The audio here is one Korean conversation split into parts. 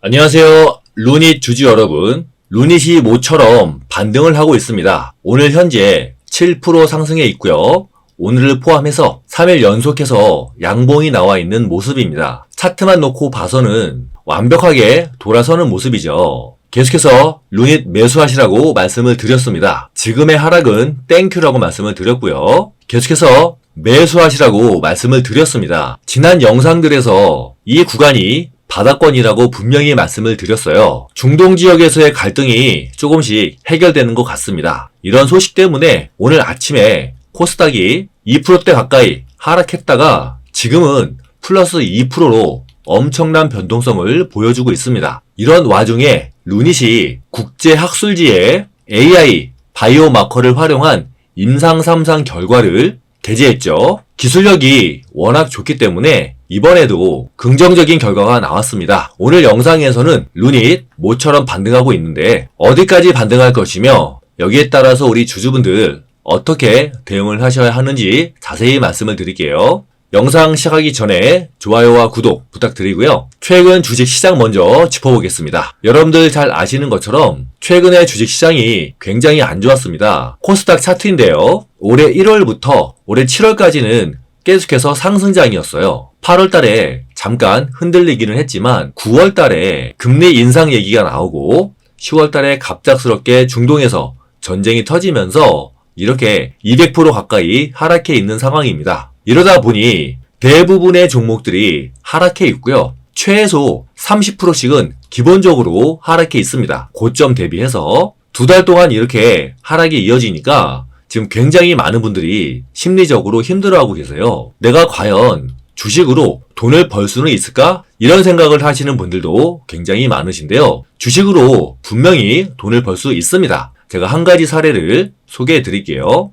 안녕하세요. 루닛 주주 여러분. 루닛이 모처럼 반등을 하고 있습니다. 오늘 현재 7% 상승해 있고요. 오늘을 포함해서 3일 연속해서 양봉이 나와 있는 모습입니다. 차트만 놓고 봐서는 완벽하게 돌아서는 모습이죠. 계속해서 루닛 매수하시라고 말씀을 드렸습니다. 지금의 하락은 땡큐라고 말씀을 드렸고요. 계속해서 매수하시라고 말씀을 드렸습니다. 지난 영상들에서 이 구간이 바닥권이라고 분명히 말씀을 드렸어요. 중동 지역에서의 갈등이 조금씩 해결되는 것 같습니다. 이런 소식 때문에 오늘 아침에 코스닥이 2%대 가까이 하락했다가 지금은 플러스 2%로 엄청난 변동성을 보여주고 있습니다. 이런 와중에 루닛이 국제 학술지에 AI 바이오 마커를 활용한 임상 3상 결과를 게재했죠. 기술력이 워낙 좋기 때문에 이번에도 긍정적인 결과가 나왔습니다. 오늘 영상에서는 루닛 모처럼 반등하고 있는데 어디까지 반등할 것이며 여기에 따라서 우리 주주분들 어떻게 대응을 하셔야 하는지 자세히 말씀을 드릴게요. 영상 시작하기 전에 좋아요와 구독 부탁드리고요. 최근 주식 시장 먼저 짚어보겠습니다. 여러분들 잘 아시는 것처럼 최근에 주식 시장이 굉장히 안 좋았습니다. 코스닥 차트인데요. 올해 1월부터 올해 7월까지는 계속해서 상승장이었어요. 8월 달에 잠깐 흔들리기는 했지만 9월 달에 금리 인상 얘기가 나오고 10월 달에 갑작스럽게 중동에서 전쟁이 터지면서 이렇게 200% 가까이 하락해 있는 상황입니다. 이러다 보니 대부분의 종목들이 하락해 있고요. 최소 30%씩은 기본적으로 하락해 있습니다. 고점 대비해서 두 달 동안 이렇게 하락이 이어지니까 지금 굉장히 많은 분들이 심리적으로 힘들어하고 계세요. 내가 과연 주식으로 돈을 벌 수는 있을까? 이런 생각을 하시는 분들도 굉장히 많으신데요. 주식으로 분명히 돈을 벌 수 있습니다. 제가 한 가지 사례를 소개해 드릴게요.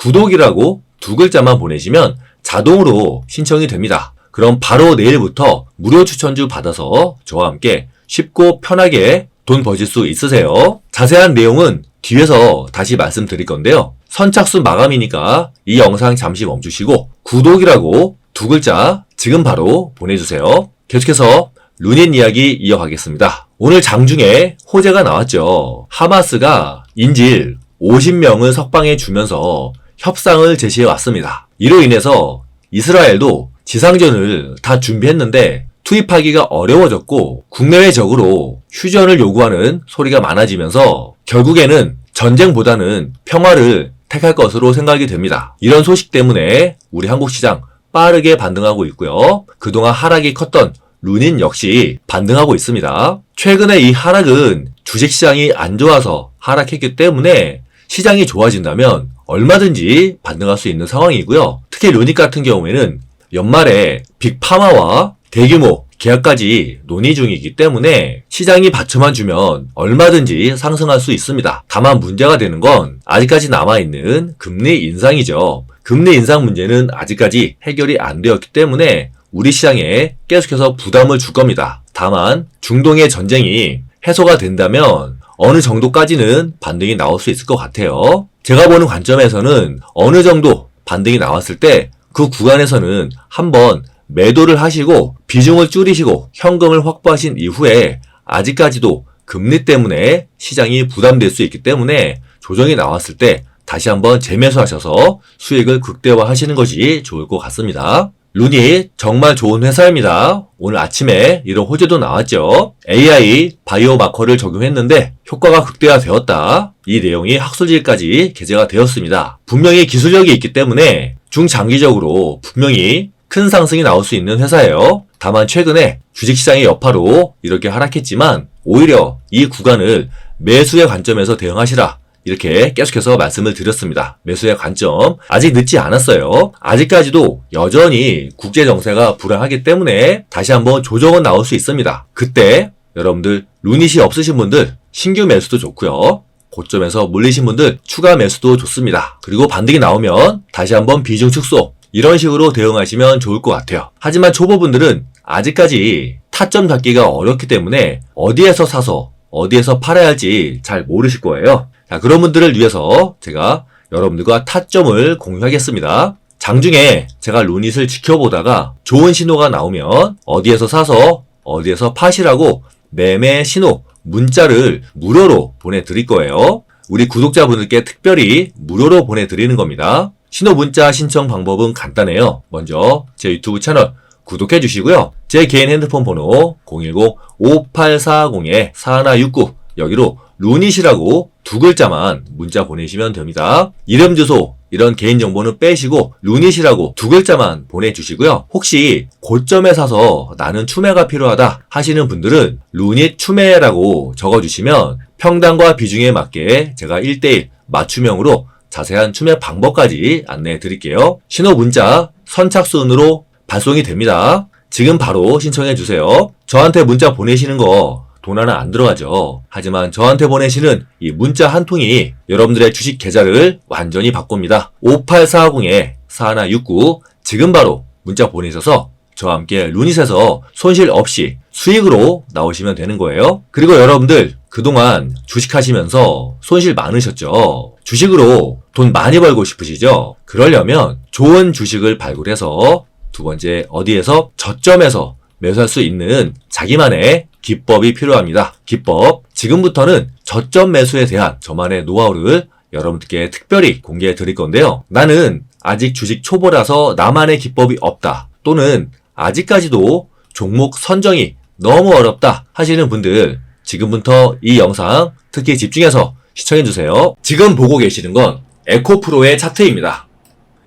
구독이라고 두 글자만 보내시면 자동으로 신청이 됩니다. 그럼 바로 내일부터 무료 추천주 받아서 저와 함께 쉽고 편하게 돈 버실 수 있으세요. 자세한 내용은 뒤에서 다시 말씀드릴 건데요. 선착순 마감이니까 이 영상 잠시 멈추시고 구독이라고 두 글자 지금 바로 보내주세요. 계속해서 루닛 이야기 이어가겠습니다. 오늘 장중에 호재가 나왔죠. 하마스가 인질 50명을 석방해 주면서 협상을 제시해 왔습니다. 이로 인해서 이스라엘도 지상전을 다 준비했는데 투입하기가 어려워졌고 국내외적으로 휴전을 요구하는 소리가 많아지면서 결국에는 전쟁보다는 평화를 택할 것으로 생각이 됩니다. 이런 소식 때문에 우리 한국 시장 빠르게 반등하고 있고요. 그동안 하락이 컸던 루닌 역시 반등하고 있습니다. 최근에 이 하락은 주식시장이 안 좋아서 하락했기 때문에 시장이 좋아진다면 얼마든지 반등할 수 있는 상황이고요. 특히 루닛 같은 경우에는 연말에 빅파마와 대규모 계약까지 논의 중이기 때문에 시장이 받쳐만 주면 얼마든지 상승할 수 있습니다. 다만 문제가 되는 건 아직까지 남아있는 금리 인상이죠. 금리 인상 문제는 아직까지 해결이 안 되었기 때문에 우리 시장에 계속해서 부담을 줄 겁니다. 다만 중동의 전쟁이 해소가 된다면 어느 정도까지는 반등이 나올 수 있을 것 같아요. 제가 보는 관점에서는 어느 정도 반등이 나왔을 때 그 구간에서는 한번 매도를 하시고 비중을 줄이시고 현금을 확보하신 이후에 아직까지도 금리 때문에 시장이 부담될 수 있기 때문에 조정이 나왔을 때 다시 한번 재매수하셔서 수익을 극대화하시는 것이 좋을 것 같습니다. 룬이 정말 좋은 회사입니다. 오늘 아침에 이런 호재도 나왔죠. AI 바이오 마커를 적용했는데 효과가 극대화되었다. 이 내용이 학술지까지 게재가 되었습니다. 분명히 기술력이 있기 때문에 중장기적으로 분명히 큰 상승이 나올 수 있는 회사예요. 다만 최근에 주식시장의 여파로 이렇게 하락했지만 오히려 이 구간을 매수의 관점에서 대응하시라. 이렇게 계속해서 말씀을 드렸습니다. 매수의 관점. 아직 늦지 않았어요. 아직까지도 여전히 국제 정세가 불안하기 때문에 다시 한번 조정은 나올 수 있습니다. 그때 여러분들 루닛이 없으신 분들 신규 매수도 좋고요. 고점에서 물리신 분들 추가 매수도 좋습니다. 그리고 반등이 나오면 다시 한번 비중 축소 이런 식으로 대응하시면 좋을 것 같아요. 하지만 초보분들은 아직까지 타점 잡기가 어렵기 때문에 어디에서 사서 어디에서 팔아야 할지 잘 모르실 거예요. 자, 그런 분들을 위해서 제가 여러분들과 타점을 공유하겠습니다. 장중에 제가 루닛을 지켜보다가 좋은 신호가 나오면 어디에서 사서 어디에서 파시라고 매매 신호 문자를 무료로 보내드릴 거예요. 우리 구독자분들께 특별히 무료로 보내드리는 겁니다. 신호 문자 신청 방법은 간단해요. 먼저 제 유튜브 채널 구독해 주시고요. 제 개인 핸드폰 번호 010-5840-4169 여기로 루닛이라고 두 글자만 문자 보내시면 됩니다. 이름, 주소, 이런 개인정보는 빼시고 루닛이라고 두 글자만 보내주시고요. 혹시 고점에 사서 나는 추매가 필요하다 하시는 분들은 루닛 추매라고 적어주시면 평단과 비중에 맞게 제가 1대1 맞춤형으로 자세한 추매 방법까지 안내해 드릴게요. 신호 문자 선착순으로 발송이 됩니다. 지금 바로 신청해 주세요. 저한테 문자 보내시는 거돈 하나 안 들어가죠. 하지만 저한테 보내시는 이 문자 한 통이 여러분들의 주식 계좌를 완전히 바꿉니다. 5840-4169 지금 바로 문자 보내셔서 저와 함께 루닛에서 손실 없이 수익으로 나오시면 되는 거예요. 그리고 여러분들 그동안 주식하시면서 손실 많으셨죠? 주식으로 돈 많이 벌고 싶으시죠? 그러려면 좋은 주식을 발굴해서 두 번째 어디에서 저점에서 매수할 수 있는 자기만의 기법이 필요합니다. 기법. 지금부터는 저점 매수에 대한 저만의 노하우를 여러분들께 특별히 공개해 드릴 건데요. 나는 아직 주식 초보라서 나만의 기법이 없다. 또는 아직까지도 종목 선정이 너무 어렵다 하시는 분들 지금부터 이 영상 특히 집중해서 시청해 주세요. 지금 보고 계시는 건 에코프로의 차트입니다.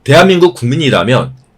대한민국 국민이라면